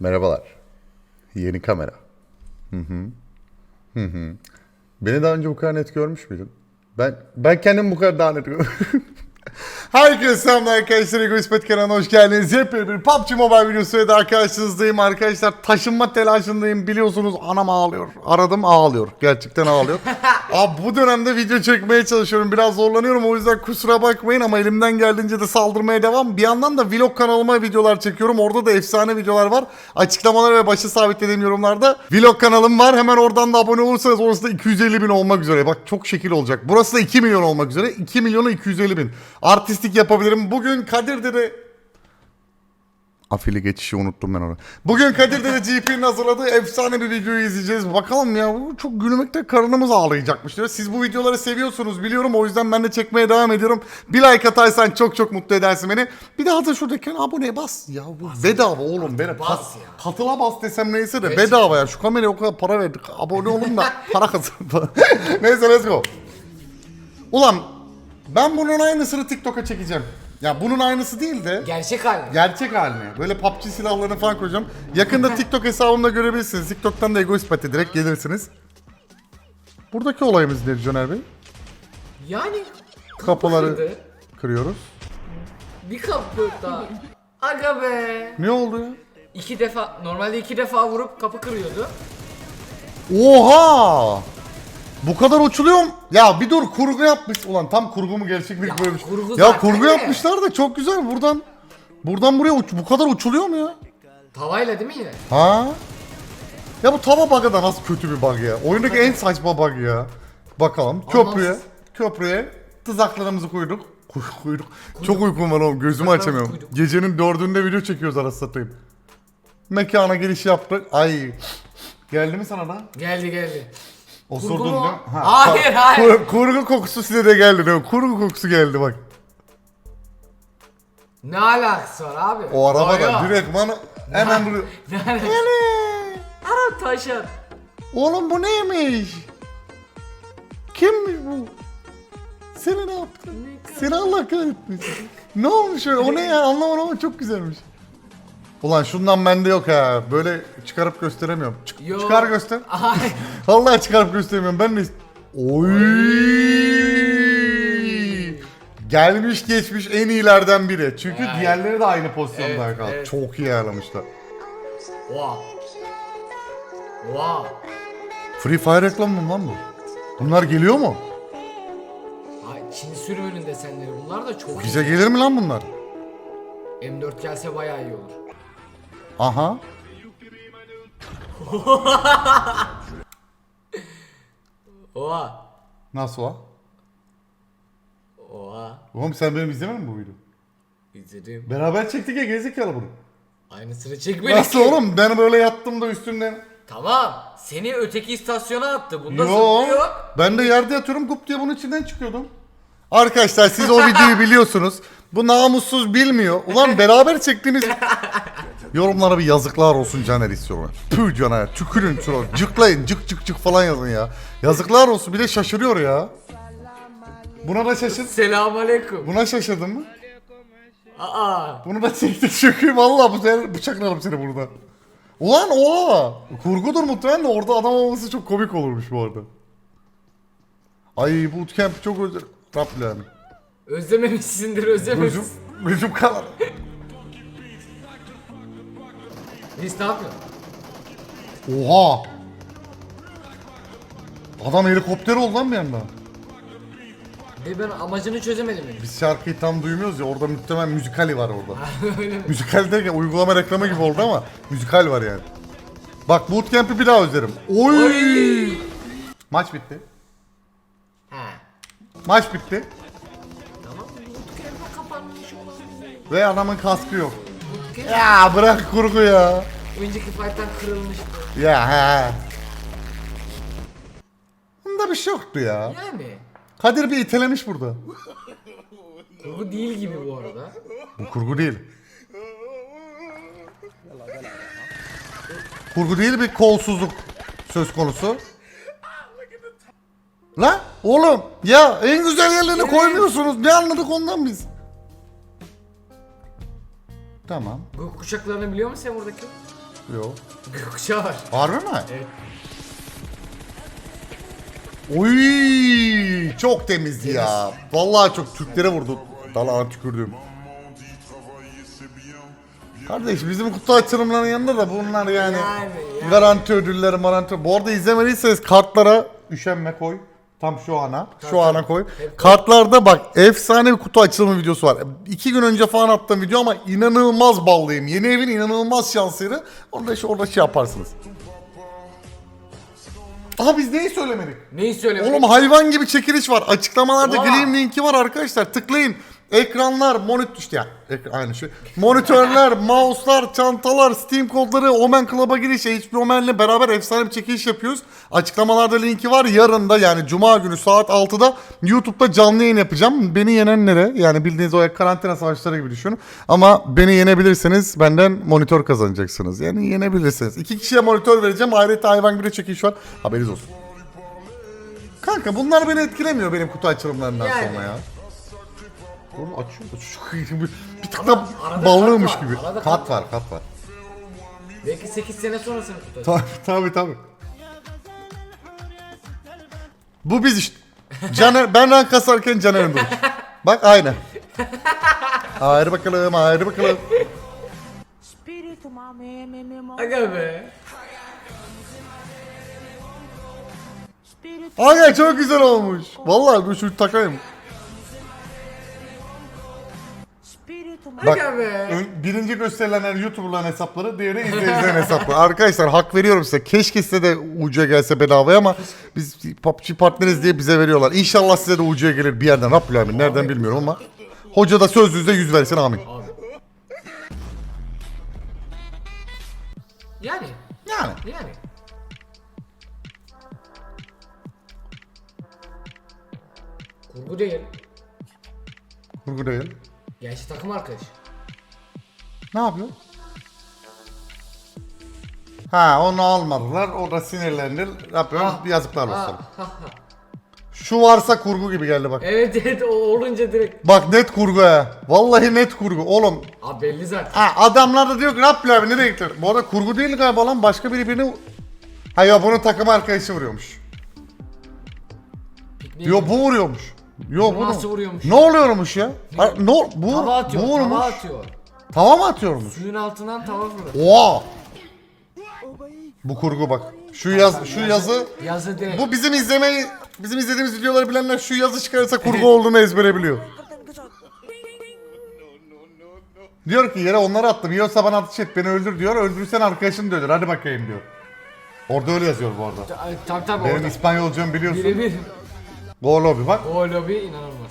Merhabalar. Yeni kamera. Hı hı. Hı hı. Beni daha önce bu kadar net görmüş müydün? Ben ben kendimi bu kadar daha net görüyorum. Herkese selamlar arkadaşlar. Egoist Pet kanalına hoş geldiniz. Yepyeni bir PUBG Mobile videosuyla daha karşınızdayım arkadaşlar. Taşınma telaşındayım biliyorsunuz. Anam ağlıyor. Aradım ağlıyor. Gerçekten ağlıyor. Abi bu dönemde video çekmeye çalışıyorum. Biraz zorlanıyorum. O yüzden kusura bakmayın ama elimden geldiğince de saldırmaya devam. Bir yandan da vlog kanalıma videolar çekiyorum. Orada da efsane videolar var. Açıklamalar ve başı sabitlediğim yorumlarda vlog kanalım var. Hemen oradan da abone olursanız orası da 250 bin olmak üzere. Bak çok şekil olacak. Burası da 2 milyon olmak üzere. 2 milyonu 250 bin. Artistik yapabilirim. Bugün Kadir'de Afili geçişi unuttum ben onu. Bugün Kadir'de GP'nin hazırladığı efsane bir videoyu izleyeceğiz. Bakalım ya bu çok gülmekte karnımız ağlayacakmış diyor. Siz bu videoları seviyorsunuz biliyorum o yüzden ben de çekmeye devam ediyorum. Bir like atarsan çok çok mutlu edersin beni. Bir daha da şuradaki aboneye bas. Ya bu bedava oğlum. Beni Bas kat- ya. Katıla bas desem neyse de bedava ya. Şu kameraya o kadar para verdik. Abone olun da para kazanın. neyse let's go. Ulan ben bunun aynısını TikTok'a çekeceğim. Ya bunun aynısı değil de Gerçek hali. Gerçek haline. Böyle PUBG silahlarını falan koyacağım. Yakında TikTok hesabımda görebilirsiniz. TikTok'tan da Egoist Pati direkt gelirsiniz. Buradaki olayımız nedir Caner Bey? Yani kapı Kapıları kırdı. kırıyoruz. Bir kapı daha. Aga be. Ne oldu ya? İki defa normalde iki defa vurup kapı kırıyordu. Oha! Bu kadar uçuluyor mu? Ya bir dur kurgu yapmış. Ulan tam kurgu mu böyle bir şey. kurgu Ya zaten kurgu de. yapmışlar da çok güzel. Buradan buradan buraya uç bu kadar uçuluyor mu ya? Tavayla değil mi yine? Ha? Ya bu tava bug'ı da nasıl kötü bir bug ya? Oyundaki en saçma bug ya. Bakalım köprüye, köprüye tızaklarımızı koyduk. Kuy- Kuyduk. Çok uykum var oğlum gözümü Tızaklarımızı açamıyorum. koyduk. Gecenin dördünde video çekiyoruz arası satayım. Mekana giriş yaptık. Ay. Geldi mi sana da? Geldi geldi. Osurdun Kurgu değil mi? Ha, Hayır, hayır. kur- kurgu kokusu size de geldi değil mi? Kurgu kokusu geldi bak. Ne alakası var abi? O araba da Aya. direkt bana hemen vuruyor. Ne alakası? Yani. Arap. Oğlum bu neymiş? Kimmiş bu? Seni ne yaptı? Seni Allah kahretmesin. ne olmuş öyle? O ne ya? Anlamadım ama çok güzelmiş. Ulan şundan bende yok ha. Böyle çıkarıp gösteremiyorum. Çık- Yo. Çıkar göster. Ay. Vallahi çıkarıp gösteremiyorum. Ben de Oy! Gelmiş geçmiş en iyilerden biri. Çünkü Yani. diğerleri de aynı pozisyonda Evet, kaldı. evet. Çok iyi ayarlamışlar. Wow. Wow. Free Fire reklamı mı lan bu? Bunlar geliyor mu? Ay Çin sürümünün desenleri bunlar da çok Bize gelir mi lan bunlar? iyi. M4 gelse bayağı iyi olur. Aha. Oha. Nasıl o? Oha. Oğlum sen benim izlemedin mi bu videoyu? İzledim. Beraber çektik ya gerizekalı bunu. Aynısını çekmedik Nasıl oğlum? Ben böyle yattım da üstünden. Tamam. Seni öteki istasyona attı. Bunda Yo. zıplıyor. Ben de yerde yatıyorum gup diye bunun içinden çıkıyordum. Arkadaşlar siz o videoyu biliyorsunuz. Bu namussuz bilmiyor. Ulan beraber çektiğimiz... Yorumlara bir yazıklar olsun Caner istiyorum. Püh Caner tükürün şuna. Cıklayın cık cık cık falan yazın ya. Yazıklar olsun bir de şaşırıyor ya. Buna da şaşır. Selamun aleyküm. Buna şaşırdın mı? Aa. Bunu da çektik çünkü valla bu sefer bıçaklarım seni burada. Ulan oha! Kurgudur muhtemelen de orada adam olması çok komik olurmuş bu arada. Ay bootcamp çok özür... Yani. Özlememişsindir Gözüm, özlememişsin. gözüm kanar. Biz ne yapıyorsun? Oha! Adam helikopter oldu lan bir anda. De ben amacını çözemedim henüz. Biz şarkıyı tam duymuyoruz ya orada muhtemelen müzikali var orada. Öyle mi? müzikal derken uygulama reklamı gibi oldu ama müzikal var yani. Bak bootcamp'i bir daha özlerim. Oy! Oy! Maç bitti. Maç bitti. Ve adamın kaskı yok. Ya bırak kurgu ya. önceki fight'tan kırılmıştı. Ya he. Bunda bir şey yoktu ya. Yani. Kadir bir itelemiş burada. Kurgu değil gibi bu arada. Bu kurgu değil. Kurgu değil bir kolsuzluk söz konusu. La oğlum ya en güzel yerlerine koymuyorsunuz. Ne anladık ondan biz? Tamam. Gök kuşaklarını biliyor musun sen buradaki? Yok. Gökkuşağı var. Harbi mi? Evet. Oy çok temiz ya. Vallahi çok Türklere vurdu. Dalağına tükürdüm. Kardeş bizim kutu açılımlarının yanında da bunlar yani, Yani, yani. garanti ödülleri maranti. Bu arada izlemediyseniz kartlara üşenme koy. Tam şu ana. Şu ana koy. Kartlarda bak efsane bir kutu açılımı videosu var. İki gün önce falan attığım video ama inanılmaz ballıyım. Yeni evin inanılmaz şansıydı. Orada, şey- orada şey yaparsınız. Aha biz neyi söylemedik? Neyi söylemek? Oğlum hayvan gibi çekiliş var. Açıklamalarda Oha. Gleam linki var arkadaşlar. Tıklayın. Ekranlar, monitör işte ya. aynı şey. Monitörler, mouse'lar, çantalar, Steam kodları, Omen Club'a giriş, HP Omen'le beraber efsane bir çekiliş yapıyoruz. Açıklamalarda linki var. Yarın da yani cuma günü saat 6'da YouTube'da canlı yayın yapacağım. Beni yenenlere yani bildiğiniz o karantina savaşları gibi düşünün. Ama beni yenebilirseniz benden monitör kazanacaksınız. Yani yenebilirsiniz. İki kişiye monitör vereceğim. Ayrıca hayvan gibi çekiliş var. Haberiniz olsun. Kanka bunlar beni etkilemiyor benim kutu açılımlarından Yani. sonra ya. Oğlum açıyor da şu bir, arada kat var, gibi. arada Kat kat var, kat var. Belki 8 sene sonrasını tutar. Tabii tabii tabii. Bu biz işte. Caner, ben rank kasarken Caner'in duruş. Bak aynı. Haydi bakalım, haydi bakalım. Spirito mame me me mo. Aga be. Aga çok güzel olmuş. Vallahi dur şu takayım. Bak Aga be. ön- birinci gösterilenler YouTuber'ların hesapları, diğeri izleyicilerin hesapları. Arkadaşlar hak veriyorum size. Keşke size de UC gelse bedavaya ama biz PUBG partneriz diye bize veriyorlar. İnşallah size de UC gelir bir yerden. Rabbül Alemin. Nereden bilmiyorum ama. Hoca da sözlüğünüzde yüz versin amin. Yani. Yani. Yani. Kurgu değil. Kurgu değil. Gerçi takım arkadaş. Ne yapıyor? Ha onu almadılar. O da sinirlendi. Yapıyor. Ah. Yazıklar olsun. Ha, ha, ha. Şu varsa kurgu gibi geldi bak. Evet evet o olunca direkt. Bak net kurgu ha. Vallahi net kurgu. Oğlum Abi belli zaten. Ha adamlar da diyor ki Rabbi abi nereye gittin? Bu arada kurgu değil galiba lan başka biri birini... Ha ya bunun takım arkadaşı vuruyormuş. Pikniğe Yo bu vuruyormuş. Yo bu nasıl vuruyormuş? Ne oluyormuş ya? Ha, ne ol- bu, Tava atıyor. bu Tava vurmuş. atıyor. Tava mı atıyormuş? Suyun altından tava vuruyor. Oha! Bu kurgu bak. Şu yaz şu yazı Yazı direkt. bu bizim izlemeyi bizim izlediğimiz videoları bilenler şu yazı çıkarırsa kurgu olduğunu ezbere biliyor. Diyor ki yere onları attım. Yiyorsa bana ateş et beni öldür diyor. Öldürürsen arkadaşını da öldür. Hadi bakayım diyor. Orada öyle yazıyor bu arada. Ay, Tabii tabii Benim orada. İspanyolcam biliyorsun. Birebir. Go lobby bak. O lobi inanılmaz.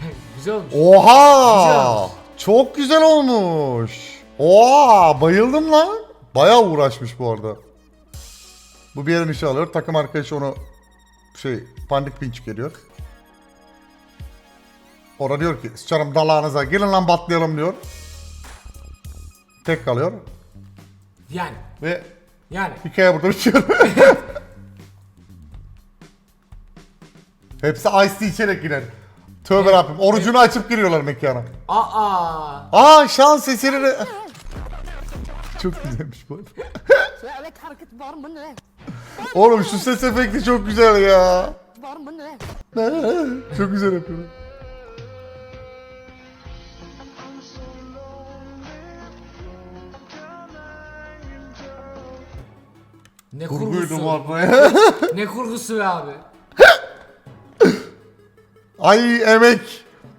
Güzel olmuş. Oha! Güzel. Çok güzel olmuş. Oha! Bayıldım lan. Bayağı uğraşmış bu arada. Bu bir yerin işe alıyor. Takım arkadaşı onu şey pandik pinç geliyor. Orada diyor ki sıçarım dalağınıza gelin lan batlayalım diyor. Tek kalıyor Yani. ve Yani. hikaye burada bitiyor. Hepsi ice içerek girer. Tövbe Rabbim. Orucunu açıp giriyorlar mekana. Aa. Aa şans eseri. Çok güzelmiş bu arada. Söyle hareket var mı ne? Oğlum şu ses efekti çok güzel ya. Var mı ne? çok güzel yapıyor. Ne kurgusu. Ne kurgusu be abi. Ay emek.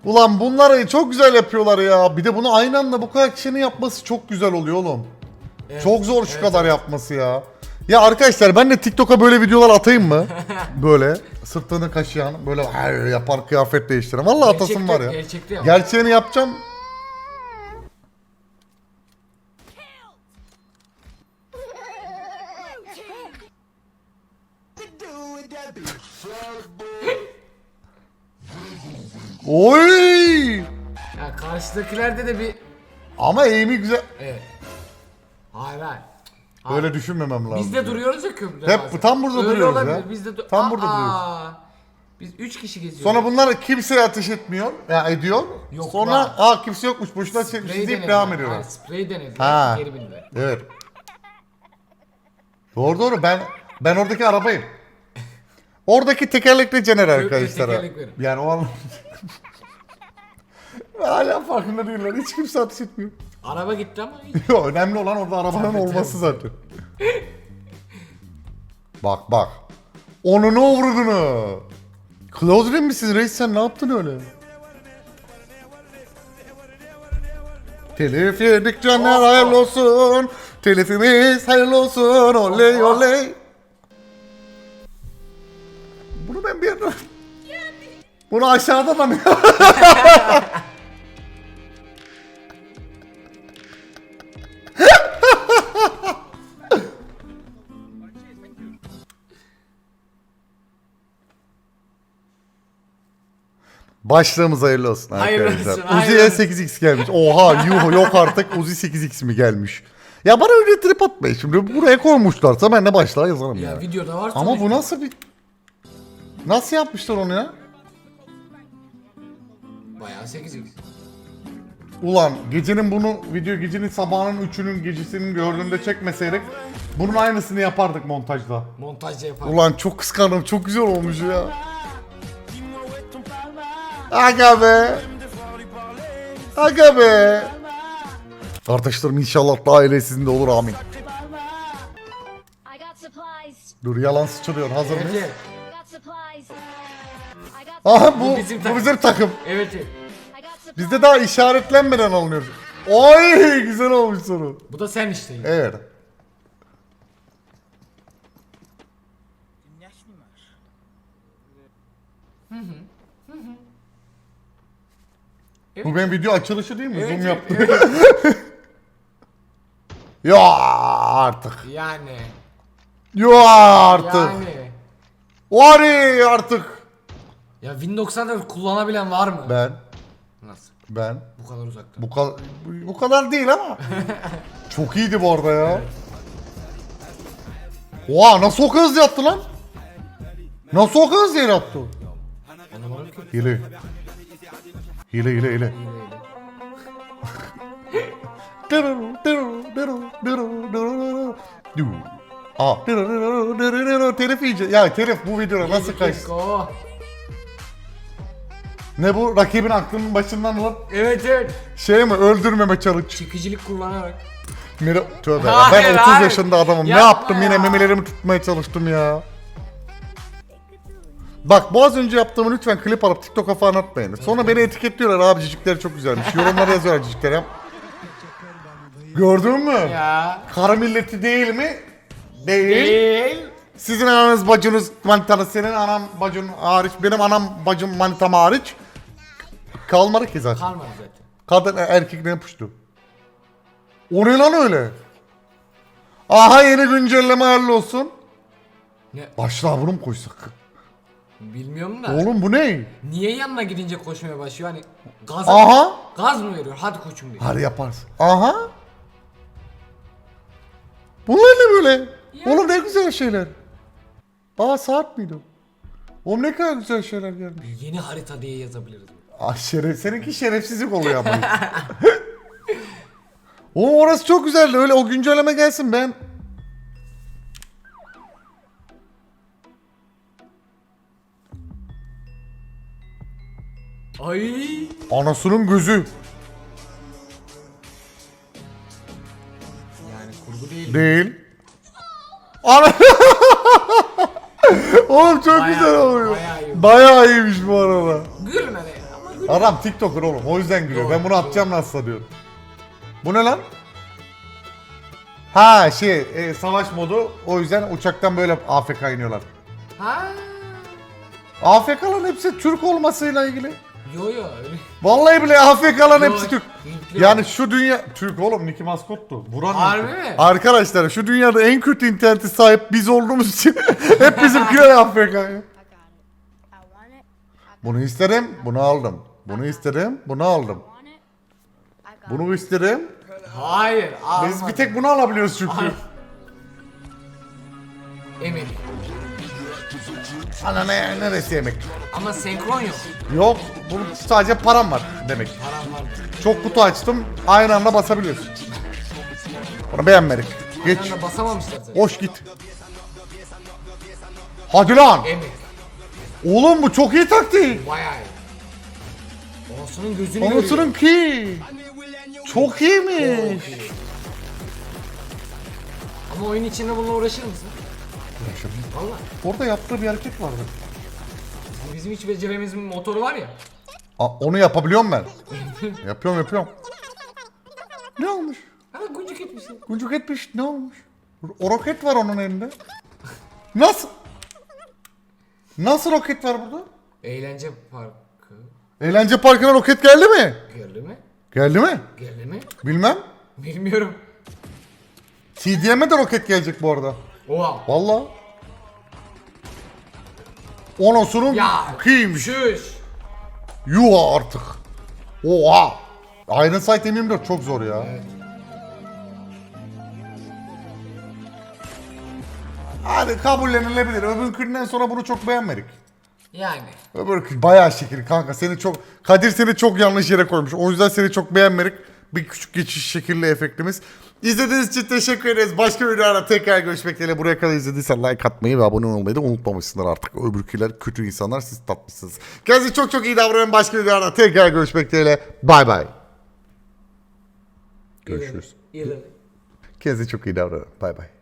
Ulan bunları çok güzel yapıyorlar ya. Bir de bunu aynı anda bu kadar kişinin yapması çok güzel oluyor oğlum. Evet, Çok zor şu evet. kadar yapması ya. Ya arkadaşlar ben de TikTok'a böyle videolar atayım mı? böyle sırtını kaşıyan böyle her yapar kıyafet değiştiren. Vallahi atasım var ya. gerçekte. Gerçeğini yapacağım. Oy! Ya karşıdakilerde de bir... Ama eğimi güzel. Evet. Hayır hayır. Böyle düşünmemem lazım. Biz de duruyoruz ya köprüde Hep bazen. tam burada Öyle duruyoruz olabilir, ya. Biz de du- Tam burada duruyoruz. Biz 3 kişi geziyoruz. Sonra bunlar kimseye ateş etmiyor. Ya ediyor. Yok Sonra lan. aa kimse yokmuş. Boşuna Sprey siz deyip denediler. devam ediyorlar. Hayır, sprey denediler. Ha. Geri bindiler. Evet. Doğru doğru ben ben oradaki arabayım. Oradaki tekerlekli Cener arkadaşlar. tekerlek. Yani o anlamda. Hala farkında değiller. Hiç kimse ateş etmiyor. Araba gitti ama Yo, önemli olan orada arabanın Tabii, olması zaten. bak bak. Onu ne vurdunu? Claudine misin reis sen ne yaptın öyle? Telif yedik canlar hayırlı olsun. Telifimiz hayırlı olsun. Oley oley. Bunu aşağıda da mı? Başlığımız hayırlı olsun Hayırlı arkadaşlar. olsun, hayırlı Uzi'ye olsun. 8x gelmiş. Oha yuh yok artık Uzi 8x mi gelmiş? Ya bana öyle trip atmayın şimdi. Buraya koymuşlarsa ben de başlığa yazarım ya. ya videoda var Ama sonuçta. bu nasıl bir... Nasıl yapmışlar onu ya? Bayağı 8x. Ulan gecenin bunu video gecenin sabahının üçünün gecesinin gördüğümde çekmeseydik bunun aynısını yapardık montajda. Montajda yapar. Ulan çok kıskandım çok güzel olmuş ya. Aga be. Aga be. Kardeşlerim inşallah daha aile sizin de olur amin. Dur yalan sıçrıyor hazır mıyız? evet. Aha bu, Bu bizim bu takım. bizim takım. Evet, evet. Bizde daha işaretlenmeden alınıyoruz. Oy güzel olmuş soru. Bu da sen işte. Evet. Bu benim video açılışı değil mi? Evet, Zoom evet, yaptım. ya artık. Yani. Ya artık. Yani. Var artık. Ya Win 94 kullanabilen var mı? Ben, Nasıl? ben. Bu kadar uzakta. Bu, kadar bu kadar değil ama. Çok iyiydi bu arada ya. Oha nasıl o kadar hızlı yaptı lan? Nasıl o kadar hızlı yere attı? Anlamadım ki. Hile. Hile hile hile. Aa. Telif iyice. Ya telif bu videoda nasıl kaçtı? Oh. Ne bu? Rakibin aklının başından alıp Evet evet. şey mi öldürmeme challenge. Çıkıcılık kullanarak. Mira... Tövbe ya. Hayır, Ben 30 hayır. yaşında adamım. Yapma ne yaptım yine ya. memelerimi tutmaya çalıştım ya. Bak bu az önce yaptığımı lütfen klip alıp TikTok'a falan atmayın. Sonra beni etiketliyorlar abi cicikleri çok güzelmiş. Yorumlara yazıyorlar cicikleri. yap. Gördün mü? Ya. Kara milleti değil mi? Değil. Değil. Sizin ananız bacınız manitanız, senin anan bacın hariç, benim anam bacım manitam hariç. Kalmadı ki zaten. Kalmadı zaten. Kadın e, erkek ne yapıştı? O ne lan öyle? Aha yeni güncelleme hayırlı olsun. Ne? Başlığa bunu mu koysak? Bilmiyorum da. Oğlum bu ne? Niye yanına gidince koşmaya başlıyor? Hani gaz, Aha. gaz mı veriyor? Hadi koçum diye. Hadi yaparsın. Aha. Bunlar ne böyle? Oğlum ne güzel şeyler. Aa saat miydi? o? Oğlum ne kadar güzel şeyler gelmiş. Yeni harita diye yazabiliriz. Ah şeref, seninki şerefsizlik oluyor ama. Oğlum orası çok güzeldi. Öyle o güncelleme gelsin ben. Ay. Anasının gözü. Yani kurgu değil. Değil. Ana. oğlum çok Bayağı- güzel oluyor. bayağı iyi. Bayağı iyiymiş bu arada. Gülme be. Adam TikToker oğlum. O yüzden gülüyor. Doğru, ben bunu doğru. atacağım nasıl diyorum. Bu ne lan? Ha şey e, savaş modu. O yüzden uçaktan böyle AFK iniyorlar. Ha. AFK'ların hepsi Türk olmasıyla ilgili. Yo yo öyle. Vallahi bile AFK'ların hepsi Türk. Hintli Yani şu dünya... Türk oğlum Nicky Maskot'tu. Buran Harbi mi? Arkadaşlar şu dünyada en kötü internete sahip biz olduğumuz için hep AFK. want it. I Bunu isterim, bunu aldım. Bunu isterim, bunu aldım. Bunu isterim. Hayır. Biz almadım. bir tek bunu alabiliyoruz çünkü. Emin. Ana ne, neresi yemek? Ama senkron yok. Yok. Bunun sadece param var demek. Param var. Çok kutu açtım. Aynı anda basabiliyorsun. Bunu beğenmedik. Geç. Sen de basamamışlar zaten. Hoş git. Hadi lan. Emek. Oğlum bu çok iyi taktik. Bayağı iyi. Anasının gözünü görüyor. Anasının ki. Çok iyiymiş. Ama oyun içinde bununla uğraşır mısın? Valla. Orada yaptığı bir hareket vardı. Bizim hiç becerememizin motoru var ya. Aa, onu yapabiliyorum ben. yapıyorum yapıyorum. Ne olmuş? Ama guncuk etmişsin. Kuncuk etmiş ne olmuş? O roket var onun elinde. Nasıl? Nasıl roket var burada? Eğlence parkı. Eğlence parkına roket geldi mi? Geldi mi? Geldi mi? Geldi mi? Bilmem. Bilmiyorum. TDM'e de roket gelecek bu arada. Oha. Valla. Onosunun Ya. kıymış. Şuş. Yuha artık. Oha. Iron Sight M24 çok zor ya. Evet. Hadi kabullenilebilir. Öbürkünden sonra bunu çok beğenmedik. Yani. Öbürkü bayağı şekil kanka. Seni çok Kadir seni çok yanlış yere koymuş. O yüzden seni çok beğenmedik. Bir küçük geçiş şekilli efektimiz. İzlediğiniz için teşekkür ederiz. Başka bir videoda tekrar görüşmek dileğiyle. Buraya kadar izlediysen like atmayı ve abone olmayı da unutmamışsınlar artık. Öbürküler kötü insanlar siz tatlısınız. Kendinize çok çok iyi davranın. Başka bir videoda tekrar görüşmek dileğiyle. Bay bay. Görüşürüz. Yılan. Kendinize çok iyi davranın. Bay bay.